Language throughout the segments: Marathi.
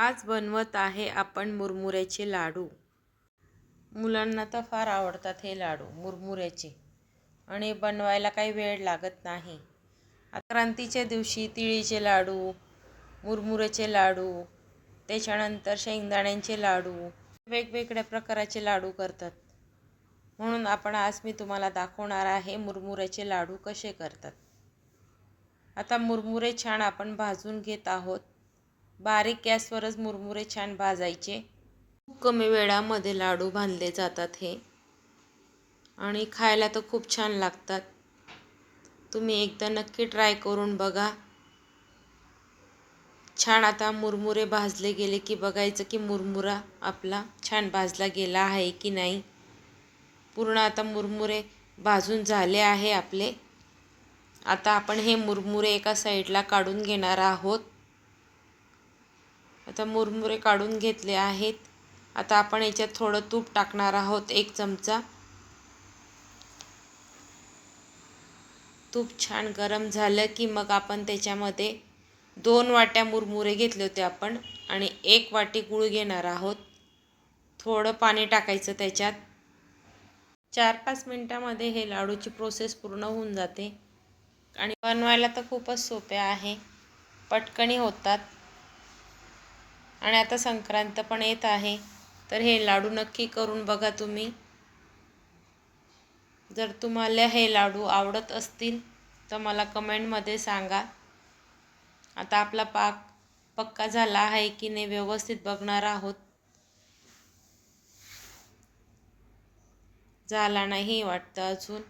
आज बनवत आहे आपण मुरमुऱ्याचे लाडू. मुलांना तर फार आवडतात हे लाडू मुरमुऱ्याचे. आणि बनवायला काही वेळ लागत नाही. क्रांतीच्या दिवशी तिळीचे लाडू मुरमुऱ्याचे लाडू त्याच्यानंतर शेंगदाण्यांचे लाडू वेगवेगळ्या प्रकाराचे लाडू करतात. म्हणून आपण आज मी तुम्हाला दाखवणार आहे मुरमुऱ्याचे लाडू कसे करतात. आता मुरमुरे छान आपण भाजून घेत आहोत. बारीक गॅसवरच मुरमुरे छान भाजायचे. खूप कमी वेळामध्ये लाडू बांधले जातात हे. आणि खायला तर खूप छान लागतात. तुम्ही एकदा नक्की ट्राय करून बघा. छान आता मुरमुरे भाजले गेले की बघायचं की मुरमुरा आपला छान भाजला गेला आहे की नाही. पूर्ण आता मुरमुरे भाजून झाले आहे आपले. आता आपण हे मुरमुरे एका साईडला काढून घेणार आहोत. आता मुरमुरे काढून घेतले आहेत. आता आपण याच्यात थोडं तूप टाकणार आहोत एक चमचा. तूप छान गरम झालं की मग आपण त्याच्यामध्ये दोन वाट्या मुरमुरे घेतले होते आपण आणि एक वाटी गूळ घेणार आहोत. थोडं पाणी टाकायचं त्याच्यात. चार पाच मिनटामध्ये हे लाडूची प्रोसेस पूर्ण होऊन जाते. आणि बनवायला तर खूपच सोपे आहे. पटकणी होतात. आणि आता संक्रांत पण येत आहे. तर हे लाडू नक्की करून बघा तुम्ही. जर तुम्हाला हे लाडू आवडत असतील तर मला कमेंटमध्ये सांगा. आता आपला पाक पक्का झाला आहे की नाही व्यवस्थित बघणार आहोत. झाला नाही वाटतं अजून.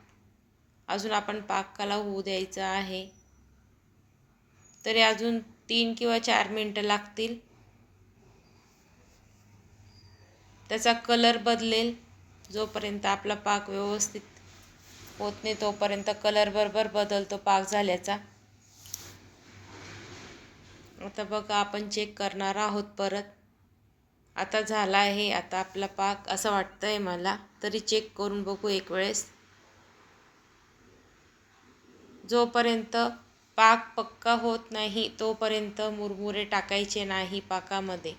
अजून आपण पाकाला होऊ द्यायचं आहे. तरी अजून तीन किंवा चार मिनटं लागतील. त्याचा कलर बदलेल. जोपर्यंत आपला पाक व्यवस्थित होत नाही तोपर्यंत कलर बरोबर बदलतो पाक झाल्याचा. आता बघा आपण चेक करणार आहोत परत. आता झाला आहे आता आपला पाक असं वाटतं आहे मला. तरी चेक करून बघू एक वेळेस. जोपर्यंत पाक पक्का होत नाही तोपर्यंत मुरमुरे टाकायचे नाही पाकामध्ये.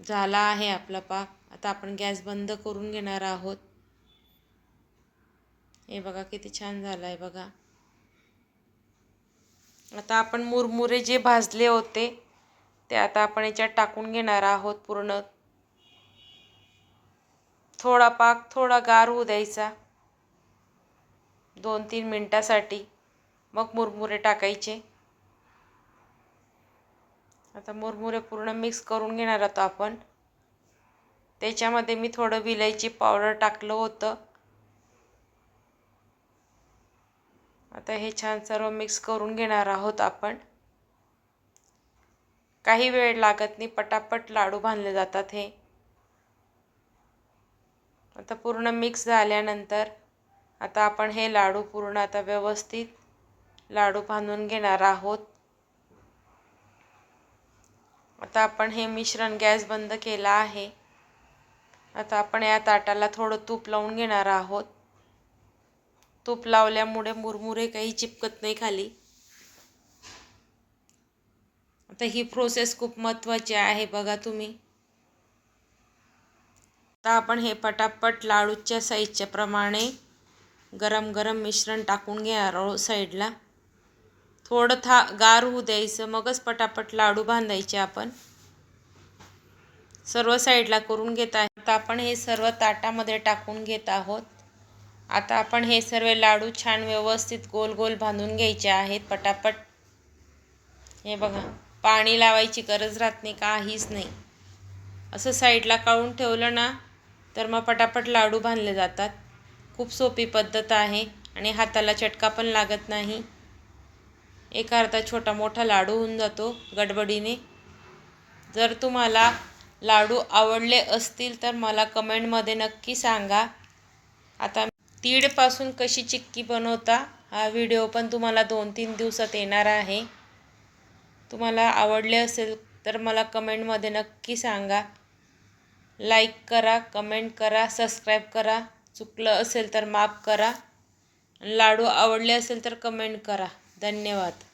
झाला आहे आपला पाक. आता आपण गॅस बंद करून घेणार आहोत. हे बघा किती छान झालं आहे बघा. आता आपण मुरमुरे जे भाजले होते ते आता आपण याच्यात टाकून घेणार आहोत पूर्ण. थोडा पाक थोडा गार होऊ द्यायचा. दोन तीन मिनटासाठी. मग मुरमुरे टाकायचे. आता मुरमुरे पूर्ण मिक्स करून घेणार आहोत आपण. त्याच्यामध्ये मी थोडं विलायची पावडर टाकलं होतं. आता हे छान सर्व मिक्स करून घेणार आहोत आपण. काही वेळ लागत नाही पटापट लाडू बांधले जातात हे. आता पूर्ण मिक्स झाल्यानंतर आता आपण हे लाडू पूर्ण आता व्यवस्थित लाडू बांधून घेणार आहोत. आता आपण हे मिश्रण गॅस बंद केला आहे. आता आपण या ताटाला थोडं तूप लावून घेणार आहोत. तूप लावल्यामुळे मुरमुरे काही चिपकत नाही खाली. आता ही प्रोसेस खूप महत्त्वाची आहे बघा तुम्ही. आता आपण हे पटापट लाडूच्या साईजच्या प्रमाणे गरम गरम मिश्रण टाकून घेणार आहोत साईडला. थोडं था गार होऊ द्यायचं मगच पटापट लाडू बांधायचे आपण. सर्व साईडला करून घेत आहे. आता आपण हे सर्व ताटामध्ये टाकून घेत आहोत. आता आपण हे सर्व लाडू छान व्यवस्थित गोल गोल बांधून घ्यायचे आहेत पटापट. हे बघा पाणी लावायची गरज राहत नाही काहीच नाही. असं साईडला काढून ठेवलं ना तर मग पटापट लाडू बांधले जातात. खूप सोपी पद्धत आहे आणि हाताला चटका पण लागत नाही. एक अर्धा छोटा मोठा लाडू होऊन जातो गडबडीने. जर तुम्हाला लाडू आवडले असतील तर मला कमेंटमध्ये नक्की सांगा. आता तीळपासून कशी चिक्की बनवता हा व्हिडिओ पण तुम्हाला दोन तीन दिवसात येणार आहे. तुम्हाला आवडले असेल तर मला कमेंटमध्ये नक्की सांगा. लाईक करा कमेंट करा सबस्क्राईब करा. चुकलं असेल तर माफ करा. लाडू आवडले असेल तर कमेंट करा. धन्यवाद.